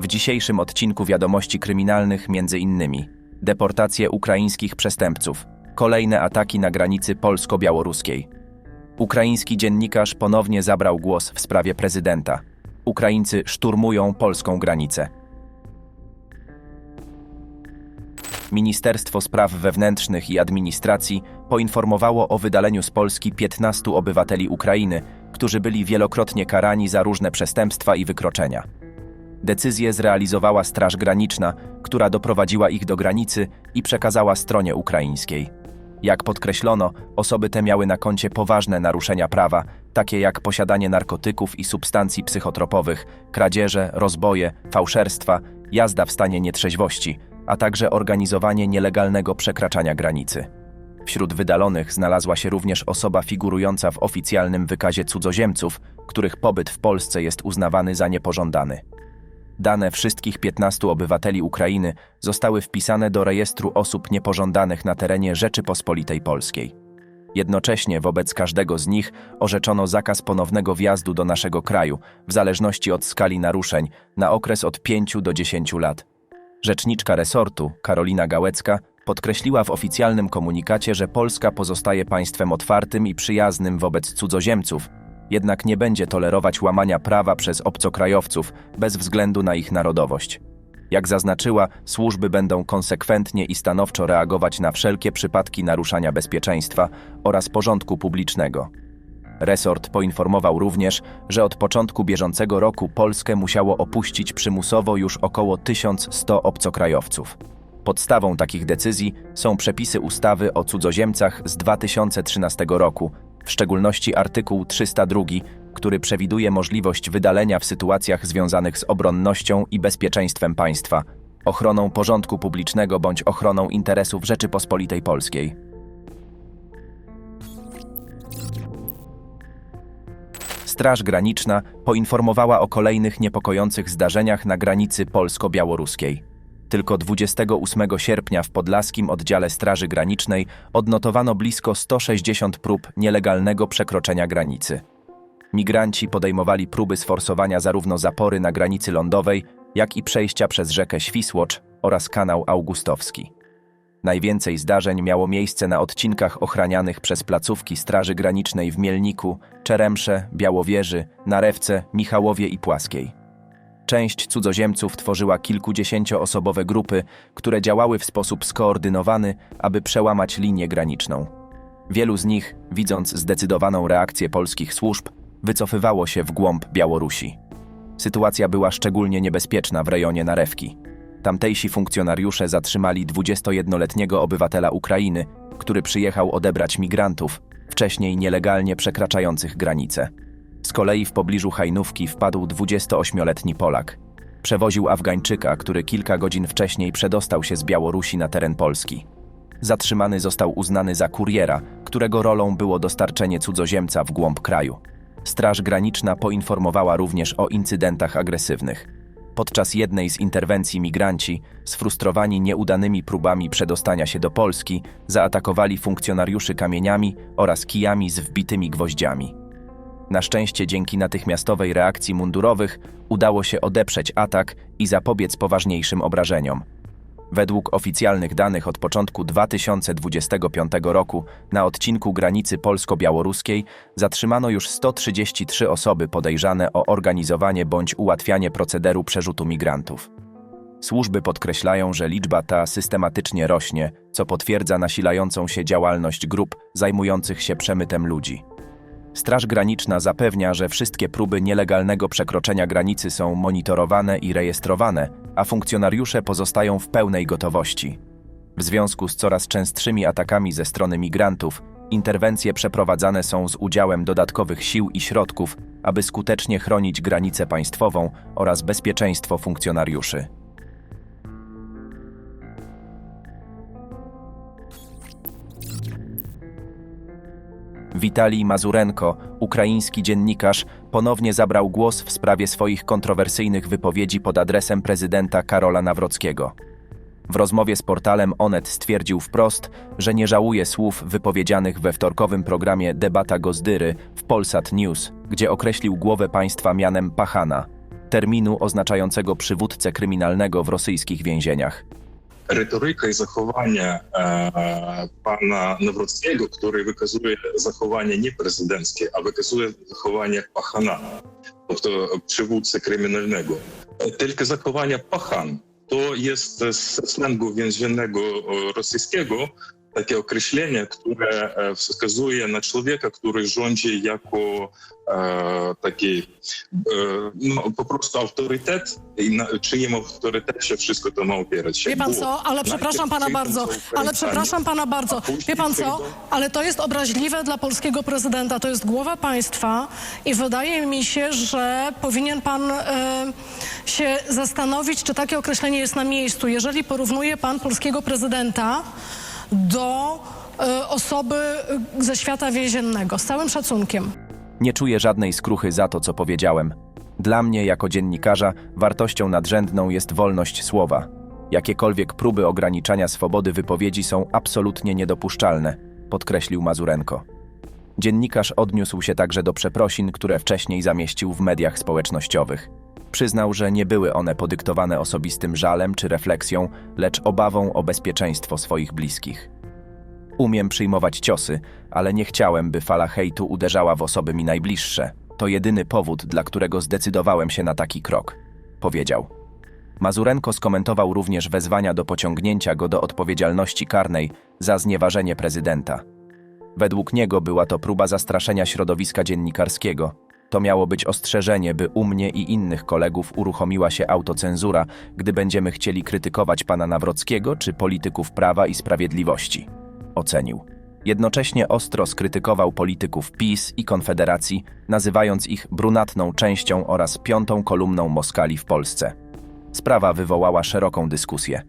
W dzisiejszym odcinku wiadomości kryminalnych między innymi deportacje ukraińskich przestępców, kolejne ataki na granicy polsko-białoruskiej. Ukraiński dziennikarz ponownie zabrał głos w sprawie prezydenta. Ukraińcy szturmują polską granicę. Ministerstwo Spraw Wewnętrznych i Administracji poinformowało o wydaleniu z Polski 15 obywateli Ukrainy, którzy byli wielokrotnie karani za różne przestępstwa i wykroczenia. Decyzję zrealizowała Straż Graniczna, która doprowadziła ich do granicy i przekazała stronie ukraińskiej. Jak podkreślono, osoby te miały na koncie poważne naruszenia prawa, takie jak posiadanie narkotyków i substancji psychotropowych, kradzieże, rozboje, fałszerstwa, jazda w stanie nietrzeźwości, a także organizowanie nielegalnego przekraczania granicy. Wśród wydalonych znalazła się również osoba figurująca w oficjalnym wykazie cudzoziemców, których pobyt w Polsce jest uznawany za niepożądany. Dane wszystkich 15 obywateli Ukrainy zostały wpisane do rejestru osób niepożądanych na terenie Rzeczypospolitej Polskiej. Jednocześnie wobec każdego z nich orzeczono zakaz ponownego wjazdu do naszego kraju, w zależności od skali naruszeń, na okres od 5 do 10 lat. Rzeczniczka resortu, Karolina Gałecka, podkreśliła w oficjalnym komunikacie, że Polska pozostaje państwem otwartym i przyjaznym wobec cudzoziemców, jednak nie będzie tolerować łamania prawa przez obcokrajowców bez względu na ich narodowość. Jak zaznaczyła, służby będą konsekwentnie i stanowczo reagować na wszelkie przypadki naruszania bezpieczeństwa oraz porządku publicznego. Resort poinformował również, że od początku bieżącego roku Polskę musiało opuścić przymusowo już około 1100 obcokrajowców. Podstawą takich decyzji są przepisy ustawy o cudzoziemcach z 2013 roku, w szczególności artykuł 302, który przewiduje możliwość wydalenia w sytuacjach związanych z obronnością i bezpieczeństwem państwa, ochroną porządku publicznego bądź ochroną interesów Rzeczypospolitej Polskiej. Straż Graniczna poinformowała o kolejnych niepokojących zdarzeniach na granicy polsko-białoruskiej. Tylko 28 sierpnia w podlaskim oddziale Straży Granicznej odnotowano blisko 160 prób nielegalnego przekroczenia granicy. Migranci podejmowali próby sforsowania zarówno zapory na granicy lądowej, jak i przejścia przez rzekę Świsłocz oraz kanał Augustowski. Najwięcej zdarzeń miało miejsce na odcinkach ochranianych przez placówki Straży Granicznej w Mielniku, Czeremsze, Białowieży, Narewce, Michałowie i Płaskiej. Część cudzoziemców tworzyła kilkudziesięcioosobowe grupy, które działały w sposób skoordynowany, aby przełamać linię graniczną. Wielu z nich, widząc zdecydowaną reakcję polskich służb, wycofywało się w głąb Białorusi. Sytuacja była szczególnie niebezpieczna w rejonie Narewki. Tamtejsi funkcjonariusze zatrzymali 21-letniego obywatela Ukrainy, który przyjechał odebrać migrantów, wcześniej nielegalnie przekraczających granicę. Z kolei w pobliżu Hajnówki wpadł 28-letni Polak. Przewoził Afgańczyka, który kilka godzin wcześniej przedostał się z Białorusi na teren Polski. Zatrzymany został uznany za kuriera, którego rolą było dostarczenie cudzoziemca w głąb kraju. Straż Graniczna poinformowała również o incydentach agresywnych. Podczas jednej z interwencji migranci, sfrustrowani nieudanymi próbami przedostania się do Polski, zaatakowali funkcjonariuszy kamieniami oraz kijami z wbitymi gwoździami. Na szczęście dzięki natychmiastowej reakcji mundurowych udało się odeprzeć atak i zapobiec poważniejszym obrażeniom. Według oficjalnych danych od początku 2025 roku na odcinku granicy polsko-białoruskiej zatrzymano już 133 osoby podejrzane o organizowanie bądź ułatwianie procederu przerzutu migrantów. Służby podkreślają, że liczba ta systematycznie rośnie, co potwierdza nasilającą się działalność grup zajmujących się przemytem ludzi. Straż Graniczna zapewnia, że wszystkie próby nielegalnego przekroczenia granicy są monitorowane i rejestrowane, a funkcjonariusze pozostają w pełnej gotowości. W związku z coraz częstszymi atakami ze strony migrantów, interwencje przeprowadzane są z udziałem dodatkowych sił i środków, aby skutecznie chronić granicę państwową oraz bezpieczeństwo funkcjonariuszy. Witalij Mazurenko, ukraiński dziennikarz, ponownie zabrał głos w sprawie swoich kontrowersyjnych wypowiedzi pod adresem prezydenta Karola Nawrockiego. W rozmowie z portalem Onet stwierdził wprost, że nie żałuje słów wypowiedzianych we wtorkowym programie Debata Gozdyry w Polsat News, gdzie określił głowę państwa mianem Pachana. terminu oznaczającego przywódcę kryminalnego w rosyjskich więzieniach. риторика і заховання е, пана Невроцелю, який виказує заховання не президентське, а виказує заховання пахана, тобто це кримінального, тільки заховання пахан. То є з він вінженого е, російського takie określenie, które e, wskazuje na człowieka, który rządzi jako e, taki e, no, po prostu autorytet i na czyim autorytecie wszystko to ma opierać się. Wie pan co, ale przepraszam pana bardzo, ale przepraszam pana bardzo. Wie pan co, ale to jest obraźliwe dla polskiego prezydenta, to jest głowa państwa i wydaje mi się, że powinien pan e, się zastanowić, czy takie określenie jest na miejscu. Jeżeli porównuje pan polskiego prezydenta do e, osoby e, ze świata więziennego, z całym szacunkiem. Nie czuję żadnej skruchy za to, co powiedziałem. Dla mnie, jako dziennikarza, wartością nadrzędną jest wolność słowa. Jakiekolwiek próby ograniczania swobody wypowiedzi są absolutnie niedopuszczalne, podkreślił Mazurenko. Dziennikarz odniósł się także do przeprosin, które wcześniej zamieścił w mediach społecznościowych. Przyznał, że nie były one podyktowane osobistym żalem czy refleksją, lecz obawą o bezpieczeństwo swoich bliskich. Umiem przyjmować ciosy, ale nie chciałem, by fala hejtu uderzała w osoby mi najbliższe. To jedyny powód, dla którego zdecydowałem się na taki krok, powiedział. Mazurenko skomentował również wezwania do pociągnięcia go do odpowiedzialności karnej za znieważenie prezydenta. Według niego była to próba zastraszenia środowiska dziennikarskiego. To miało być ostrzeżenie, by u mnie i innych kolegów uruchomiła się autocenzura, gdy będziemy chcieli krytykować pana Nawrockiego czy polityków prawa i sprawiedliwości ocenił. Jednocześnie ostro skrytykował polityków PiS i Konfederacji, nazywając ich brunatną częścią oraz piątą kolumną Moskali w Polsce. Sprawa wywołała szeroką dyskusję.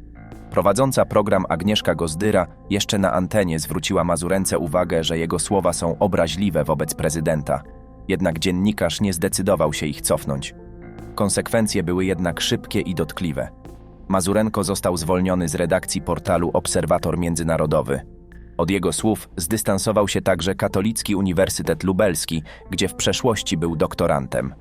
Prowadząca program Agnieszka Gozdyra jeszcze na antenie zwróciła Mazurence uwagę, że jego słowa są obraźliwe wobec prezydenta. Jednak dziennikarz nie zdecydował się ich cofnąć. Konsekwencje były jednak szybkie i dotkliwe. Mazurenko został zwolniony z redakcji portalu Obserwator Międzynarodowy. Od jego słów zdystansował się także Katolicki Uniwersytet Lubelski, gdzie w przeszłości był doktorantem.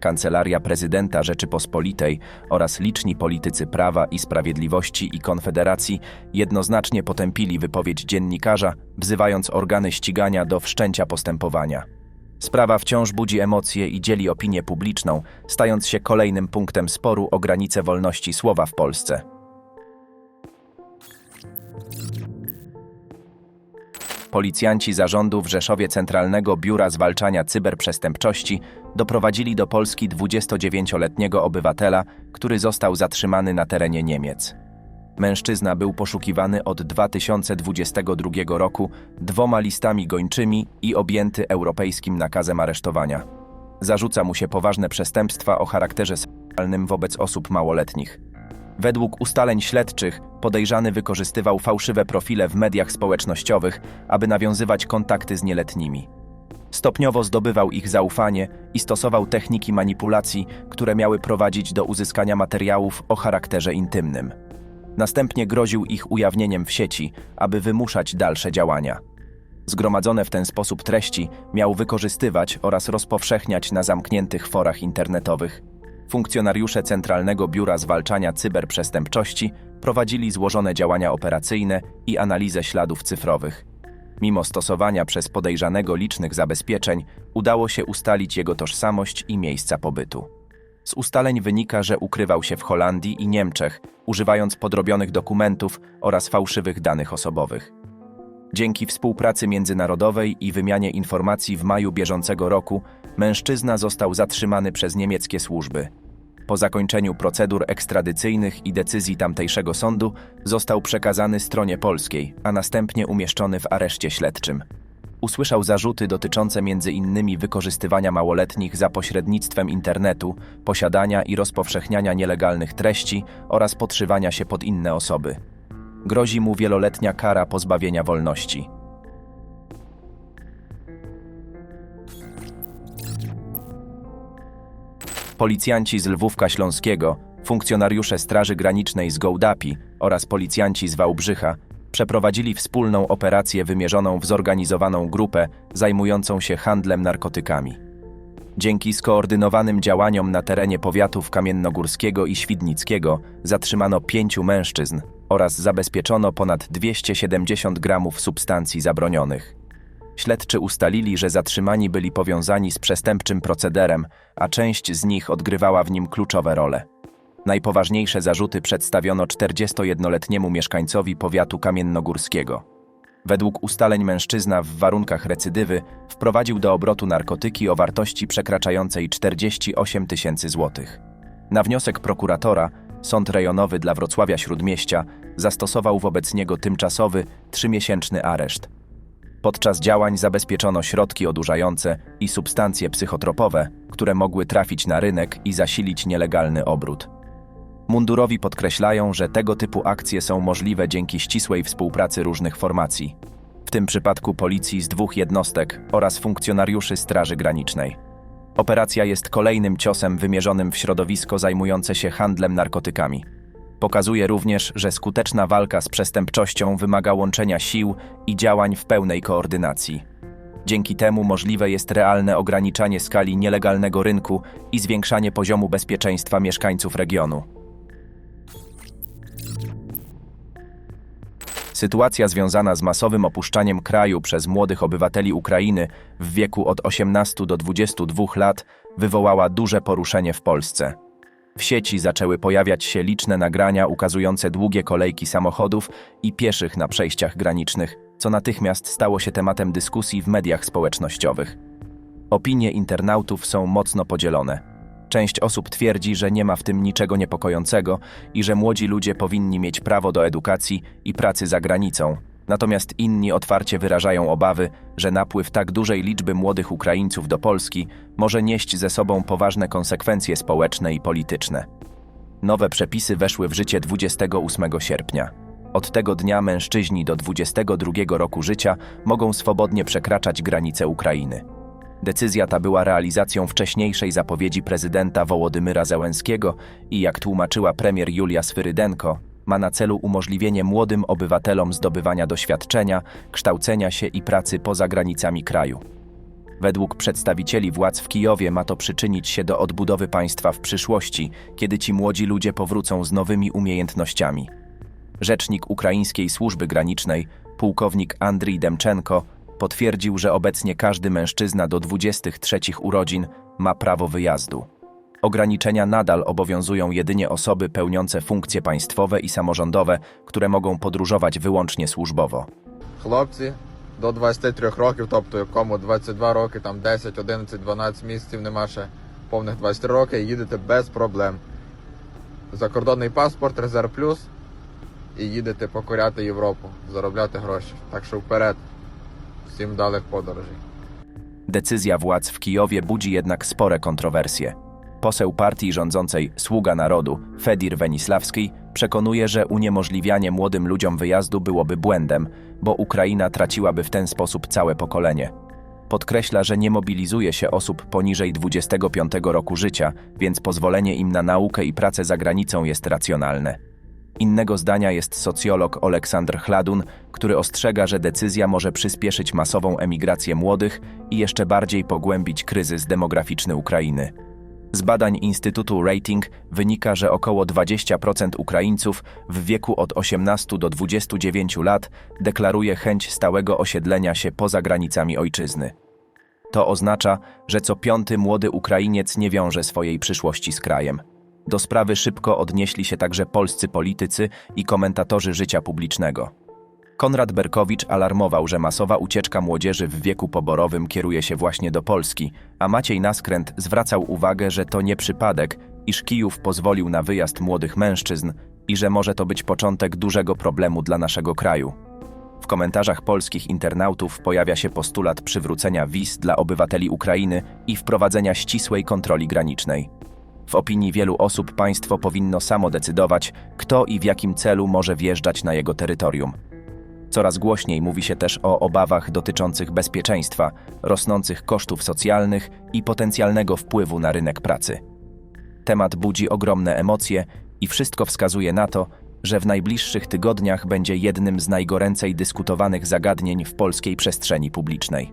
Kancelaria Prezydenta Rzeczypospolitej oraz liczni politycy prawa i sprawiedliwości i Konfederacji jednoznacznie potępili wypowiedź dziennikarza, wzywając organy ścigania do wszczęcia postępowania. Sprawa wciąż budzi emocje i dzieli opinię publiczną, stając się kolejnym punktem sporu o granice wolności słowa w Polsce. Policjanci zarządu w Rzeszowie Centralnego Biura Zwalczania Cyberprzestępczości doprowadzili do Polski 29-letniego obywatela, który został zatrzymany na terenie Niemiec. Mężczyzna był poszukiwany od 2022 roku dwoma listami gończymi i objęty europejskim nakazem aresztowania. Zarzuca mu się poważne przestępstwa o charakterze seksualnym wobec osób małoletnich. Według ustaleń śledczych podejrzany wykorzystywał fałszywe profile w mediach społecznościowych, aby nawiązywać kontakty z nieletnimi. Stopniowo zdobywał ich zaufanie i stosował techniki manipulacji, które miały prowadzić do uzyskania materiałów o charakterze intymnym. Następnie groził ich ujawnieniem w sieci, aby wymuszać dalsze działania. Zgromadzone w ten sposób treści miał wykorzystywać oraz rozpowszechniać na zamkniętych forach internetowych. Funkcjonariusze Centralnego Biura Zwalczania Cyberprzestępczości prowadzili złożone działania operacyjne i analizę śladów cyfrowych. Mimo stosowania przez podejrzanego licznych zabezpieczeń, udało się ustalić jego tożsamość i miejsca pobytu. Z ustaleń wynika, że ukrywał się w Holandii i Niemczech, używając podrobionych dokumentów oraz fałszywych danych osobowych. Dzięki współpracy międzynarodowej i wymianie informacji w maju bieżącego roku, mężczyzna został zatrzymany przez niemieckie służby. Po zakończeniu procedur ekstradycyjnych i decyzji tamtejszego sądu został przekazany stronie polskiej, a następnie umieszczony w areszcie śledczym. Usłyszał zarzuty dotyczące m.in. wykorzystywania małoletnich za pośrednictwem internetu, posiadania i rozpowszechniania nielegalnych treści oraz podszywania się pod inne osoby. Grozi mu wieloletnia kara pozbawienia wolności. Policjanci z Lwówka Śląskiego, funkcjonariusze Straży Granicznej z Gołdapi oraz policjanci z Wałbrzycha przeprowadzili wspólną operację wymierzoną w zorganizowaną grupę zajmującą się handlem narkotykami. Dzięki skoordynowanym działaniom na terenie powiatów kamiennogórskiego i świdnickiego zatrzymano pięciu mężczyzn oraz zabezpieczono ponad 270 gramów substancji zabronionych. Śledczy ustalili, że zatrzymani byli powiązani z przestępczym procederem, a część z nich odgrywała w nim kluczowe role. Najpoważniejsze zarzuty przedstawiono 41-letniemu mieszkańcowi powiatu kamiennogórskiego. Według ustaleń mężczyzna w warunkach recydywy wprowadził do obrotu narkotyki o wartości przekraczającej 48 tysięcy złotych. Na wniosek prokuratora Sąd Rejonowy dla Wrocławia Śródmieścia zastosował wobec niego tymczasowy, trzymiesięczny areszt. Podczas działań zabezpieczono środki odurzające i substancje psychotropowe, które mogły trafić na rynek i zasilić nielegalny obrót. Mundurowi podkreślają, że tego typu akcje są możliwe dzięki ścisłej współpracy różnych formacji, w tym przypadku policji z dwóch jednostek oraz funkcjonariuszy Straży Granicznej. Operacja jest kolejnym ciosem wymierzonym w środowisko zajmujące się handlem narkotykami. Pokazuje również, że skuteczna walka z przestępczością wymaga łączenia sił i działań w pełnej koordynacji. Dzięki temu możliwe jest realne ograniczanie skali nielegalnego rynku i zwiększanie poziomu bezpieczeństwa mieszkańców regionu. Sytuacja związana z masowym opuszczaniem kraju przez młodych obywateli Ukrainy w wieku od 18 do 22 lat wywołała duże poruszenie w Polsce. W sieci zaczęły pojawiać się liczne nagrania ukazujące długie kolejki samochodów i pieszych na przejściach granicznych, co natychmiast stało się tematem dyskusji w mediach społecznościowych. Opinie internautów są mocno podzielone. Część osób twierdzi, że nie ma w tym niczego niepokojącego i że młodzi ludzie powinni mieć prawo do edukacji i pracy za granicą. Natomiast inni otwarcie wyrażają obawy, że napływ tak dużej liczby młodych Ukraińców do Polski może nieść ze sobą poważne konsekwencje społeczne i polityczne. Nowe przepisy weszły w życie 28 sierpnia. Od tego dnia mężczyźni do 22 roku życia mogą swobodnie przekraczać granice Ukrainy. Decyzja ta była realizacją wcześniejszej zapowiedzi prezydenta Wołodymyra Zełenskiego i, jak tłumaczyła premier Julia Swyrydenko, ma na celu umożliwienie młodym obywatelom zdobywania doświadczenia, kształcenia się i pracy poza granicami kraju. Według przedstawicieli władz w Kijowie ma to przyczynić się do odbudowy państwa w przyszłości, kiedy ci młodzi ludzie powrócą z nowymi umiejętnościami. Rzecznik ukraińskiej służby granicznej, pułkownik Andrii Demczenko, potwierdził, że obecnie każdy mężczyzna do 23 urodzin ma prawo wyjazdu. Ograniczenia nadal obowiązują jedynie osoby pełniące funkcje państwowe i samorządowe, które mogą podróżować wyłącznie służbowo. хлопці до 23 років, тобто якому 22 роки, там 10, 11, 12 місяців, нема ще повних 23 роки, їдете без проблем. Закордонний паспорт, резерв плюс, і їдете покоряти Європу, заробляти гроші. Так що вперед. Всім далих подорожей. Decyzja władz w Kijowie budzi jednak spore kontrowersje. Poseł partii rządzącej Sługa Narodu, Fedir Wenisławski, przekonuje, że uniemożliwianie młodym ludziom wyjazdu byłoby błędem, bo Ukraina traciłaby w ten sposób całe pokolenie. Podkreśla, że nie mobilizuje się osób poniżej 25 roku życia, więc pozwolenie im na naukę i pracę za granicą jest racjonalne. Innego zdania jest socjolog Oleksandr Chladun, który ostrzega, że decyzja może przyspieszyć masową emigrację młodych i jeszcze bardziej pogłębić kryzys demograficzny Ukrainy. Z badań Instytutu Rating wynika, że około 20% Ukraińców w wieku od 18 do 29 lat deklaruje chęć stałego osiedlenia się poza granicami ojczyzny. To oznacza, że co piąty młody Ukrainiec nie wiąże swojej przyszłości z krajem. Do sprawy szybko odnieśli się także polscy politycy i komentatorzy życia publicznego. Konrad Berkowicz alarmował, że masowa ucieczka młodzieży w wieku poborowym kieruje się właśnie do Polski, a Maciej Naskręt zwracał uwagę, że to nie przypadek, iż Kijów pozwolił na wyjazd młodych mężczyzn i że może to być początek dużego problemu dla naszego kraju. W komentarzach polskich internautów pojawia się postulat przywrócenia wiz dla obywateli Ukrainy i wprowadzenia ścisłej kontroli granicznej. W opinii wielu osób państwo powinno samo decydować, kto i w jakim celu może wjeżdżać na jego terytorium. Coraz głośniej mówi się też o obawach dotyczących bezpieczeństwa, rosnących kosztów socjalnych i potencjalnego wpływu na rynek pracy. Temat budzi ogromne emocje i wszystko wskazuje na to, że w najbliższych tygodniach będzie jednym z najgoręcej dyskutowanych zagadnień w polskiej przestrzeni publicznej.